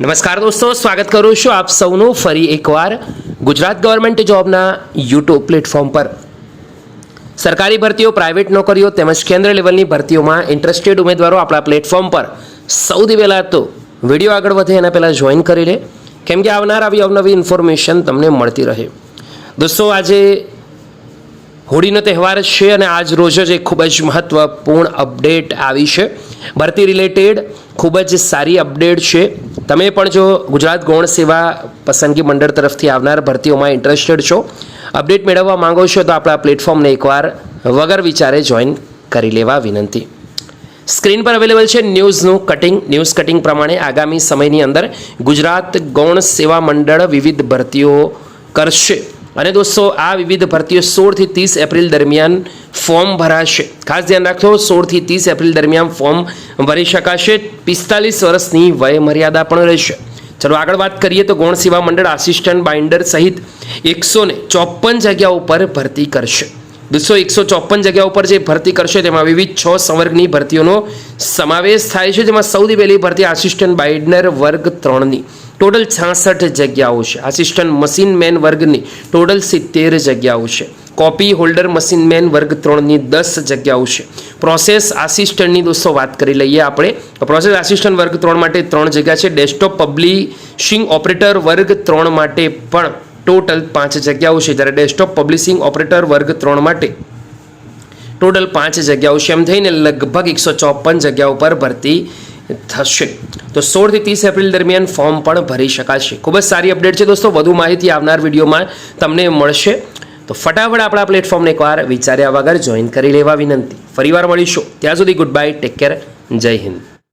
નમસ્કાર દોસ્તો, સ્વાગત કરું છું આપ સૌનું ફરી એકવાર ગુજરાત ગવર્મેન્ટ જોબના યુટ્યુબ પ્લેટફોર્મ પર. સરકારી ભરતીઓ પ્રાઇવેટ નોકરીઓ તેમજ કેન્દ્ર લેવલની ભરતીઓમાં ઇન્ટરેસ્ટેડ ઉમેદવારો આપણા પ્લેટફોર્મ પર સૌથી પહેલાં તો વીડિયો આગળ વધે, એના પહેલાં જોઈન કરી લે. કેમ કે આવનાર આવી અવનવી ઇન્ફોર્મેશન તમને મળતી રહે. દોસ્તો, આજે હોળીનો તહેવાર છે અને આજ રોજ જ એક ખૂબ જ મહત્ત્વપૂર્ણ અપડેટ આવી છે. ભરતી રિલેટેડ ખૂબ જ સારી અપડેટ છે. તમે પણ જો ગુજરાત ગૌણ સેવા પસંદગી મંડળ તરફથી આવનાર ભરતીઓમાં ઇન્ટરેસ્ટેડ છો અપડેટ મેળવવા માંગો છો તો આપણા પ્લેટફોર્મને એકવાર વગર વિચારે જોઈન કરી લેવા વિનંતી. સ્ક્રીન પર અવેલેબલ છે ન્યૂઝનું કટિંગ ન્યૂઝ કટિંગ પ્રમાણે આગામી સમયની અંદર ગુજરાત ગૌણ સેવા મંડળ વિવિધ ભરતીઓ કરશે. અને દોસ્તો, આ વિવિધ ભરતીઓ સોળથી ત્રીસ એપ્રિલ દરમિયાન ફોર્મ ભરાશે. ખાસ ધ્યાન રાખજો, સોળથી ત્રીસ એપ્રિલ દરમિયાન ફોર્મ ભરી શકાશે. પિસ્તાલીસ વર્ષની વયમર્યાદા પણ રહેશે. ચલો, આગળ વાત કરીએ તો ગૌણ સેવા મંડળ આસિસ્ટન્ટ બાઇન્ડર સહિત એકસો ને ચોપન જગ્યા ઉપર ભરતી કરશે. દોસ્તો, એકસો ચોપન જગ્યાઓ પર જે ભરતી કરશે, તેમાં વિવિધ છ સંવર્ગની ભરતીઓનો સમાવેશ થાય છે. જેમાં સૌથી પહેલી ભરતી આસિસ્ટન્ટ બાઇન્ડર વર્ગ ત્રણની. ટોટલ છાસઠ જગ્યાઓ છે. આસિસ્ટન્ટ મશીન મેન વર્ગની ટોટલ સિત્તેર જગ્યાઓ છે. કોપી હોલ્ડર મશીન મેન વર્ગ ત્રણની દસ જગ્યાઓ છે. પ્રોસેસ આસિસ્ટન્ટની દોસ્તો વાત કરી લઈએ આપણે. પ્રોસેસ આસિસ્ટન્ટ વર્ગ ત્રણ માટે ત્રણ જગ્યા છે. ડેસ્કટોપ પબ્લિશિંગ ઓપરેટર વર્ગ ત્રણ માટે પણ ટોટલ પાંચ જગ્યાઓ છે. જ્યારે ડેસ્કટોપ પબ્લિશિંગ ઓપરેટર વર્ગ ત્રણ માટે ટોટલ પાંચ જગ્યાઓ છે. એમ થઈને લગભગ એકસો ચોપન જગ્યાઓ પર ભરતી થશે તો સોળથી ત્રીસ એપ્રિલ દરમિયાન ફોર્મ પણ ભરી શકાશે. ખૂબ જ સારી અપડેટ છે દોસ્તો. વધુ માહિતી આવનાર વિડીયોમાં તમને મળશે. તો ફટાફટ આપણા પ્લેટફોર્મને એકવાર વિચાર્યા વગર જોઈન કરી લેવા વિનંતી. ફરીવાર મળીશું. ત્યાં સુધી ગુડ બાય ટેક કેર જય હિન્દ.